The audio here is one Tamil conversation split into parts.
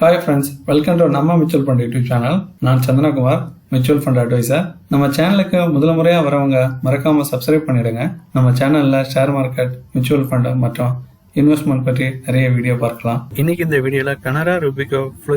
ஹாய் ஃப்ரெண்ட்ஸ் வெல்கம் டு நம்ம மியூச்சுவல் ஃபண்ட் யூடியூப் சேனல் நான் சந்தனகுமார் மியூச்சுவல் ஃபண்ட் அட்வைசர் நம்ம சேனலுக்கு முதல் முறையாக வரவங்க மறக்காமல் சப்ஸ்கிரைப் பண்ணிடுங்க. நம்ம சேனலில் ஷேர் மார்க்கெட் மியூச்சுவல் ஃபண்ட் மற்றும் இன்வெஸ்ட்மெண்ட் பற்றி நிறைய வீடியோ பார்க்கலாம். இன்னைக்கு இந்த வீடியோல Canara Robeco blue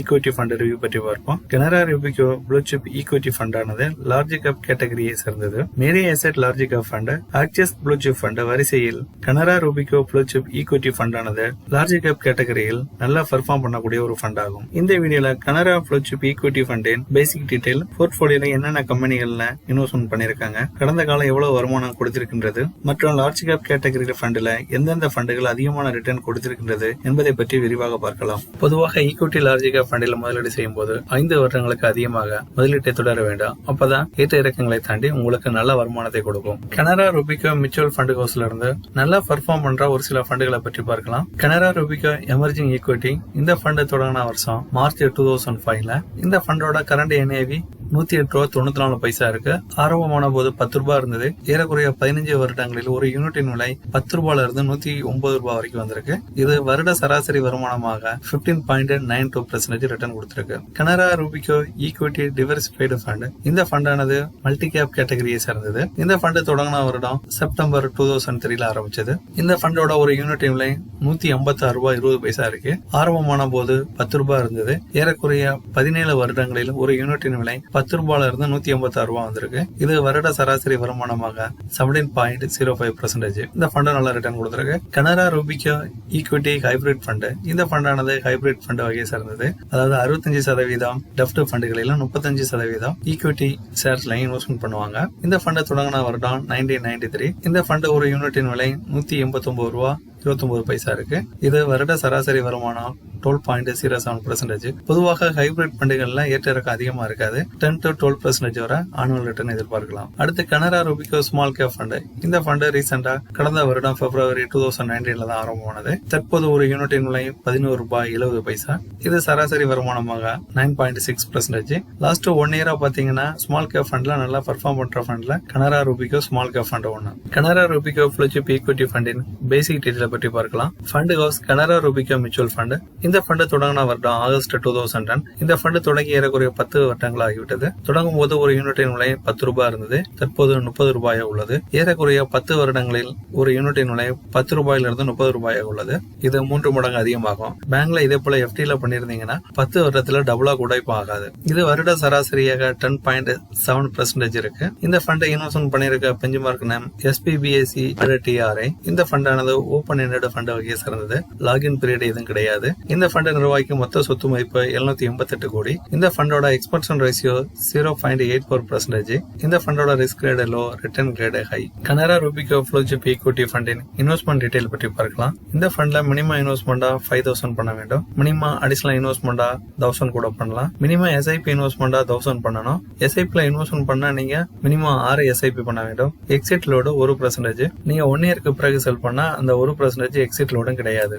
equity fund review பற்றி பார்ப்போம். Canara Robeco blue equity fund ஆனது லார்ஜ் கேப் கேட்டகரியை சேர்ந்தது. Mirae Asset large cap fund Axis blue fund வரிசையில் Canara Robeco blue equity fund ஆனது லார்ஜ் கேப் கேட்டகரியில் நல்லா பெர்ஃபார்ம் பண்ணக்கூடிய ஒரு ஃபண்ட் ஆகும். இந்த வீடியோல கனரா ப்ளூ ஈக்விட்டி ஃபண்டின் பேசிக் டீடைல் போர்ட்போலியோல என்னென்ன கம்பெனிகள்ல இன்வெஸ்ட்மெண்ட் பண்ணிருக்காங்க கடந்த காலம் எவ்வளவு வருமானம் கொடுத்திருக்கின்றது மற்றும் லார்ஜ் கேப் கேட்டகரி ஃபண்ட்ல எந்தெந்த ஃபண்ட் ஃபண்டுகள் அதிகமான ரிட்டர்ன் கொடுத்திருக்கின்றது என்பதை பற்றி விரிவாக பார்க்கலாம். பொதுவாக ஈக்விட்டி லார்ஜ் கேப் ஃபண்டில் முதலீடு செய்யும் போது ஐந்து வருடங்களுக்கு அதிகமாக முதலீட்டை தொடர வேண்டாம். அப்பதான் ஏற்ற இறக்கங்களை தாண்டி உங்களுக்கு நல்ல வருமானத்தை கொடுக்கும். கனரா ரூபிகோ மியூச்சுவல் ஃபண்ட் ஹவுஸ்ல இருந்து நல்லா பெர்ஃபார்ம் பண்ற ஒரு சில ஃபண்டுகளை பற்றி பார்க்கலாம். கனரா ரூபிகோ எமர்ஜிங் ஈக்விட்டி இந்த ஃபண்ட் தொடங்கின வருஷம் மார்ச் டூ தௌசண்ட் ஃபைவ்ல இந்த ஃபண்டோட கரண்ட் என்ஏவி நூத்தி எட்டு ரூபா தொண்ணூத்தி நாலு பைசா இருக்கு. ஆரம்பமான போது பத்து ரூபாய் இருந்தது. ஏறக்குறைய பதினஞ்சு வருடங்களில் ஒரு யூனிட்டின் விலை பத்து ரூபாயில இருந்து நூத்தி ஒன்பது ரூபாய் வரைக்கும் வந்திருக்கு. இது வருட சராசரி வருமானமாக fifteen point nine two percentage return கொடுத்திருக்கு. Canara Robeco equity diversified fund இந்த ஃபண்டானது மல்டி கேப் கேட்டகரியை சேர்ந்தது. இந்த ஃபண்ட் தொடங்கின வருடம் செப்டம்பர் டூ தௌசண்ட் த்ரீல ஆரம்பிச்சது. இந்த ஃபண்டோட ஒரு யூனிட்டின் விலை நூத்தி ஐம்பத்தி ஆறு ரூபாய் இருபது பைசா இருக்கு. ஆரம்பமான போது பத்து ரூபாய் இருந்தது. ஏறக்குறைய பதினேழு வருடங்களில் ஒரு யூனிட்டின் விலை பத்து ரூபாயில இருந்து நூத்தி ஐம்பத்தி ஆறு ரூபாய் வந்திருக்கு. இது வருட சராசரி வருமானமாக seventeen point zero five percentage இந்த ஃபண்டு நல்ல ரிட்டர்ன் கொடுத்துருக்கு. Canara Robeco equity hybrid fund இந்த ஃபண்டானது ஹைபிரிட் ஃபண்டு வகையை சேர்ந்தது. அதாவது அறுபத்தஞ்சு சதவீதம் டெப்ட் ஃபண்டுகளிலும் முப்பத்தஞ்சு சதவீதம் ஈக்விட்டி ஷேர்ஸ்ல இன்வெஸ்ட்மெண்ட் பண்ணுவாங்க. இந்த ஃபண்டை தொடங்கின வருடம் நைன்டீன் நைன்டி த்ரீ இந்த ஃபண்டு ஒரு யூனிட்டின் விலை நூத்தி எண்பத்தி ஒன்பது ரூபா. இருபத்தொன்பது பைசா இருக்கு. இது வருட சராசரி வருமானம் twelve point zero seven percentage பொதுவாக ஹைபிரிட் ஃபண்டுகள்ல ஏற்ற இறக்கம் அதிகமா இருக்காது. டென் டு டுவெல் பர்சன்டேஜ் வர ஆனுவல் ரிட்டர்ன் எதிர்பார்க்கலாம். அடுத்து Canara Robeco small cap fund இந்த ஃபண்ட் ரீசெண்டா கடந்த வருடம் பிப்ரவரி டூ தௌசண்ட் நைன்டீன்ல தான் ஆரம்பமானது. தற்போது ஒரு யூனிட்டின் விலை பதினோரு ரூபாய் எழுபது பைசா. இது சராசரி வருமானமாக nine point six percentage last one இயரா பாத்தீங்கன்னா ஸ்மால் கேப் ஃபண்ட்ல நல்லா பர்ஃபார்ம் பண்ற ஃபண்ட்ல Canara Robeco small cap fund ஒன்று கனரா ரூபிகோ ஃபிளோச்சிப் ஈக்விட்டி ஃபண்டின் பேசிக் டீட்டெயில் பற்றி பார்க்கலாம். Fund house Canara Robeco mutual fund இந்த ஃபண்ட் தொடங்கின வருடம் ஆகஸ்ட் டூ தௌசண்ட் டென் இந்த ஃபண்ட் தொடங்கி ஏறக்குறைய பத்து வருடங்கள் ஆகிவிட்டது தொடங்கும் போது ஒரு யூனிட்டின் விலை பத்து ரூபாய் இருந்தது. தற்போது முப்பது ரூபாயாக உள்ளது. ஏறக்குறைய பத்து வருடங்களில் ஒரு யூனிட்டின் விலை பத்து ரூபாயிலிருந்து முப்பது ரூபாயாக உள்ளது. இது மூன்று மடங்கு அதிகமாகும். பேங்க்ல இதே போல எஃப்டில பண்ணிருந்தீங்கன்னா பத்து வருடத்துல டபுளா கூட இப்ப ஆகாது. இது வருட சராசரியாக டென் பாயிண்ட் செவன் பெர்சன்டேஜ் இருக்கு. இந்த ஃபண்டை இன்வெஸ்ட்மெண்ட் பண்ணிருக்க benchmark name SP BSE TRI இந்த ஃபண்டானது ஓபன் எண்டட் ஃபண்ட் வகையை சேர்ந்தது. லாகின் பீரியட் எதுவும் கிடையாது. இந்த ஃபண்டை நிர்வாகிக்கும் மொத்த சொத்து மதிப்பு எழுநூத்தி எண்பத்தெட்டு கோடி. இந்த ஃபண்டோட expense ratio zero point eight four percentage இந்த ஃபண்டோட risk grade low return grade high Canara Robeco bluechip equity ஃபண்டின் investment detail பற்றி பார்க்கலாம். இந்த ஃபண்ட்ல மினிமம் இன்வெஸ்ட்மெண்டா ஃபைவ் தௌசண்ட் பண்ண வேண்டும். மினிமம் அடிஷனல் இன்வெஸ்ட்மெண்டா தௌசண்ட் கூட பண்ணலாம். மினிமம் எஸ்ஐபி இன்வெஸ்ட்மெண்டா தௌசண்ட் பண்ணணும். எஸ்ஐபில இன்வெஸ்ட்மெண்ட் பண்ணா நீங்க மினிமம் ஆறு எஸ்ஐபி பண்ண வேண்டும். எக்ஸிட் லோடு ஒரு பர்சன்டேஜ் நீங்க ஒன் இயருக்கு பிறகு செல் பண்ணா அந்த ஒரு பர்சன்டேஜ் எக்ஸிட் லோடும் கிடையாது.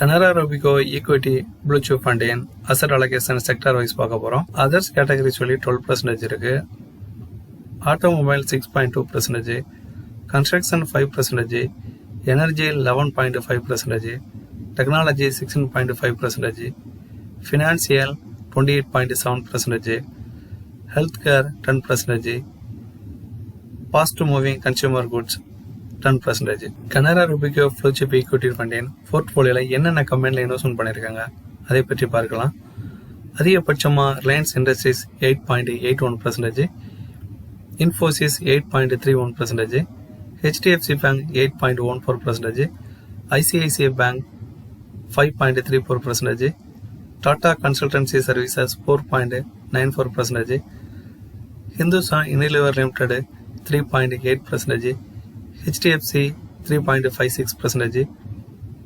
Canara Robeco equity blue chip ஃபண்டின் asset allocation sector wise பார்க்க போகிறோம் அதர்ஸ் கேட்டகரி சொல்லி டுவெல் பர்சன்டேஜ் இருக்கு. Automobile six point two percentage construction five percentage energy eleven point five percentage technology sixteen point five percentage financial twenty eight point seven percentage health care ten percentage fast moving consumer goods ten percentage Canara Robeco bluechip equity ஃபண்டின் போர்ட்ஃபோலியோல என்னென்ன கம்பெனியில் இன்வெஸ்ட்மெண்ட் பண்ணியிருக்காங்க அதை பற்றி பார்க்கலாம். அதிகபட்சமாக Reliance Industries eight point eight one percentage Infosys eight point three one percentage HDFC Bank eight point one four percentage ICICI Bank five point three four percentage Tata Consultancy Services four point nine four percentage Hindustan Unilever Limited three point eight percentage HDFC three point five six percentage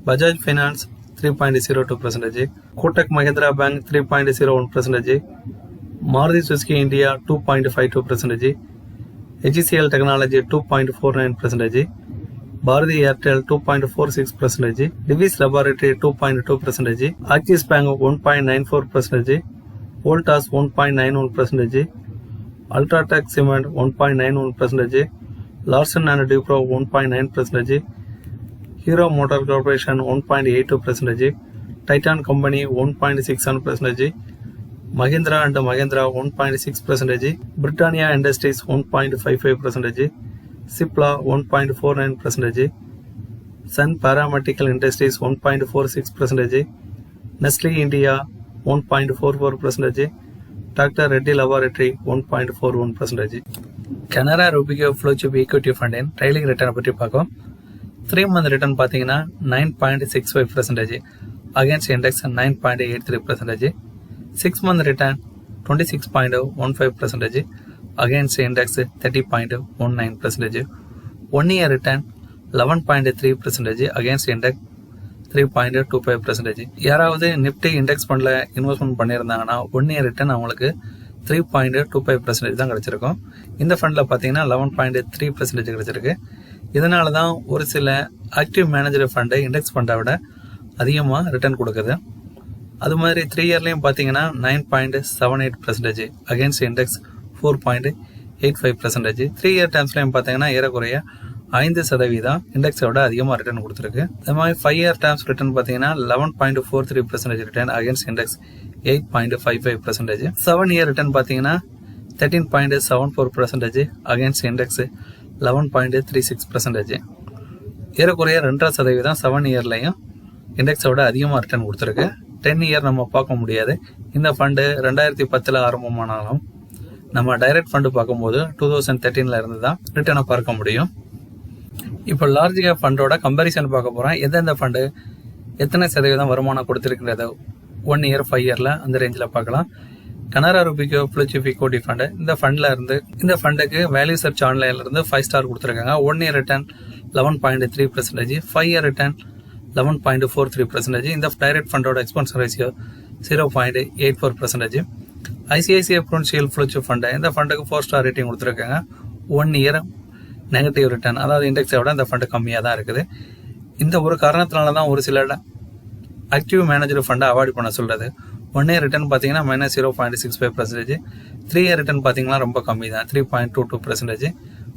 Bajaj Finance three point zero two percentage Kotak Mahindra Bank three point zero one percentage Maruti Suzuki India two point five two percentage HCL technology two point four nine percentage Bharti Airtel two point four six percentage Divis laboratory two point two percentage Axis Bank one point nine four percentage Voltas one point nine one percentage UltraTech Cement one point nine one percentage Larsen and Toubro one point nine percentage Hero Motor Corporation one point eight two percentage Titan Company one point six seven percentage Mahindra and Mahindra one point six percentage Britannia Industries one point five five percentage Cipla one point four nine percentage Sun Pharmaceutical Industries one point four six percentage Nestle India one point four four percentage doctor Reddy laboratory one point four one percentage Canara Robeco bluechip equity ஃபண்டின் trailing ரிட்டர்னை பற்றி பார்க்கும். த்ரீ மந்த் ரிட்டர்ன் பார்த்தீங்கன்னா nine point six five percentage against index nine point eight three percentage six month return twenty six point one five percentage against index thirty point one nine percentage one year return eleven point three percentage against index three point two five percentage யாராவது நிப்டி இண்டெக்ஸ் ஃபண்டில் இன்வெஸ்ட்மெண்ட் பண்ணியிருந்தாங்கன்னா ஒன் இயர் ரிட்டர்ன் அவங்களுக்கு three point two five percentage தான் கிடச்சிருக்கும். இந்த ஃபண்டில் பார்த்தீங்கன்னா லெவன் பாயிண்ட் த்ரீ பர்சன்டேஜ் கிடச்சிருக்கு. இதனால தான் ஒரு சில ஆக்டிவ் மேனேஜர் ஃபண்டை இண்டெக்ஸ் ஃபண்டை விட அதிகமாக ரிட்டர்ன் கொடுக்குது. அது மாதிரி த்ரீ இயர்லேயும் பார்த்தீங்கன்னா nine point seven eight percentage against index four point eight five percentage three year டேர்ம்ஸ்லையும் பார்த்தீங்கன்னா ஏறக்குறைய ஐந்து சதவீதம் இண்டெக்ஸை விட அதிகமாக ரிட்டர்ன் கொடுத்துருக்கு. அது மாதிரி ஃபைவ் இயர் டேர்ம்ஸ் ரிட்டர்ன் பார்த்தீங்கன்னா eleven point four three percentage return against index eight point five five percentage seven year return பார்த்தீங்கன்னா thirteen point seven four percentage against index eleven point three six percentage ஏறக்குறைய ரெண்டரை சதவீதம் செவன் இயர்லையும் இண்டெக்ஸை விட அதிகமாக ரிட்டர்ன் கொடுத்துருக்கு. டென் இயர் நம்ம பார்க்க முடியாது. இந்த ஃபண்டு ரெண்டாயிரத்தி பத்தில் ஆரம்பமானாலும் நம்ம டைரக்ட் ஃபண்டு பார்க்கும்போது டூ தௌசண்ட் தேர்ட்டீனில் இருந்து தான் ரிட்டர்னை பார்க்க முடியும். இப்போ லார்ஜ் கேப் ஃபண்டோட கம்பேரிசன் பார்க்க போகிறோம் எந்தெந்த ஃபண்டு எத்தனை சதவீதம் வருமானம் கொடுத்துருக்கிறது ஒன் இயர் ஃபைவ் இயரில் அந்த ரேஞ்சில் பார்க்கலாம். கனரா ரூபிக்கோ ஃபிளிச்சிப் இக்கோட்டி ஃபண்டு இந்த ஃபண்டில் இருந்து இந்த ஃபண்டுக்கு வேல்யூ சர்ச் ஆன்லைன்லேருந்து ஃபைவ் ஸ்டார் கொடுத்துருக்காங்க. One year return eleven point three percentage five year return eleven point four three percentage இந்த direct ஃபண்டோட expense ratio zero point eight four percentage ICICI prudential bluechip fund இந்த ஃபண்டுக்கு ஃபோர் ஸ்டார் ரேட்டிங் கொடுத்துருக்காங்க. ஒன் இயர் நெகட்டிவ் ரிட்டர்ன் அதாவது இண்டெக்ஸை விட இந்த ஃபண்டு கம்மியாக தான் இருக்குது. இந்த ஒரு காரணத்தினால தான் ஒரு சில ஆக்டிவ் மேனேஜர் ஃபண்டை அவாய்ட் பண்ண சொல்கிறது ஒன் இயர் ரிட்டர்ன் பார்த்தீங்கன்னா minus zero point six five percentage three year return பார்த்தீங்கன்னா ரொம்ப கம்மி தான் three point two two percentage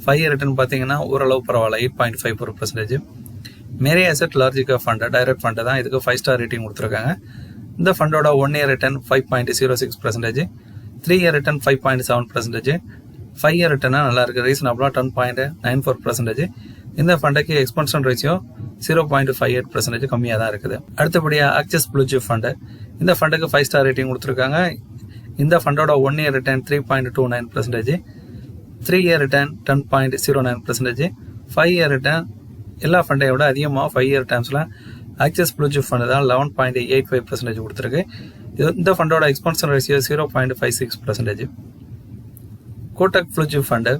five year return பார்த்தீங்கன்னா ஓரளவு பரவாயில்ல eight point five four percentage Mirae asset லார்ஜிக்கா fund direct fund தான் இதுக்கு ஃபைவ் ஸ்டார் ரேட்டிங் கொடுத்துருக்காங்க. இந்த ஃபண்டோட one year return five point zero six percentage three year return five point seven percentage five year ரிட்டர்னாக நல்லா இருக்குது ரீசனபிளாக ten point nine four percentage இந்த ஃபண்டுக்கு expense ratio zero point five eight percentage கம்மியாக தான் இருக்குது. அடுத்தபடியாக ஆக்சஸ் ப்ளூஜி ஃபண்டு இந்த ஃபண்டுக்கு ஃபைவ் ஸ்டார் ரேட்டிங் கொடுத்துருக்காங்க. இந்த ஃபண்டோட one year return three point two nine percentage three year return ten point zero nine percentage five year return எல்லா ஃபண்டை விட அதிகமாக ஃபைவ் இயர் டேர்ம்ஸில் ஆக்சஸ் ப்ளூஜி ஃபண்டு தான் eleven point eight five percentage கொடுத்துருக்கு. இது இந்த ஃபண்டோட expense ratio zero point five six percentage Kotak bluechip fund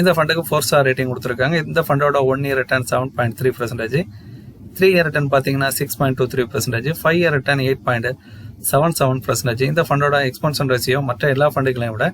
இந்த ஃபண்டுக்கு ஃபோர் ஸ்டார் ரேட்டிங் கொடுத்துருக்காங்க. இந்த ஃபண்டோட one year return seven point three percentage three year return பார்த்தீங்கன்னா six point two three percentage five year return eight point seven seven percentage இந்த ஃபண்டோட எக்ஸ்பென்ஷன் ரேசியோ மற்ற எல்லா ஃபண்டுகளையும் விட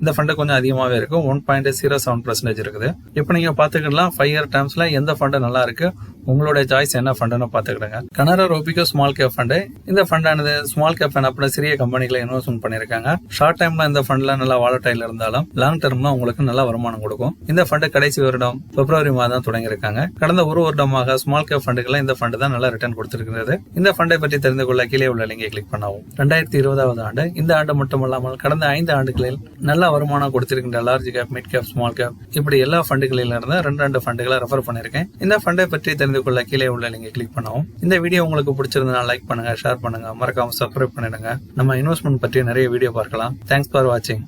இந்த ஃபண்டு கொஞ்சம் அதிகமாகவே இருக்கும் one point zero seven percentage இருக்குது. இப்போ நீங்கள் பார்த்துக்கலாம் ஃபைவ் இயர் டேர்ம்ஸில் எந்த ஃபண்டு நல்லா இருக்குது உங்களுடைய சாய்ஸ் என்ன ஃபண்டுன்னு பார்த்துக்கிடுங்க. Canara Robeco small cap fund இந்த ஃபண்டானது ஸ்மால் கேப் அப்படின்னு சிறிய கம்பெனிகளை இன்வெஸ்ட்மெண்ட் பண்ணிருக்காங்க ஷார்ட் டைம்ல இந்த ஃபண்ட்ல நல்லா வாலட்டைல இருந்தாலும் லாங் டேர்ம்ல உங்களுக்கு நல்ல வருமானம் கொடுக்கும். இந்த ஃபண்டு கடைசி வருடம் பிப்ரவரி மாதம் தொடங்கியிருக்காங்க. கடந்த ஒரு வருடமாக ஸ்மால் கேப் ஃபண்டுகள் இந்த ஃபண்டு தான் நல்லா ரிட்டர்ன் கொடுத்திருக்கிறது. இந்த ஃபண்டை பற்றி தெரிந்து கொள்ள கீழே உள்ள லிங்கை கிளிக் பண்ணவும். ரெண்டாயிரத்தி இருபதாவது ஆண்டு இந்த ஆண்டு மட்டுமல்லாமல் கடந்த ஐந்து ஆண்டுகளில் நல்ல வருமானம் கொடுத்திருக்கின்ற large cap mid cap small cap இப்படி எல்லா ஃபண்டுகளிலிருந்து ரெண்டு ரெண்டு ஃபண்டுகளை ரெஃபர் பண்ணிருக்கேன் இந்த ஃபண்டை பற்றி தெரிந்து வீடியோக்குள்ள கீழே உள்ள லிங்கை கிளிக் பண்ணவும். இந்த வீடியோ உங்களுக்கு பிடிச்சிருந்தா லைக் பண்ணுங்க ஷேர் பண்ணுங்க. மறக்காம சப்ஸ்கிரைப் பண்ணிடுங்க. நம்ம இன்வெஸ்ட்மெண்ட் பற்றி நிறைய வீடியோ பார்க்கலாம். தேங்க்ஸ் ஃபார் வாட்சிங்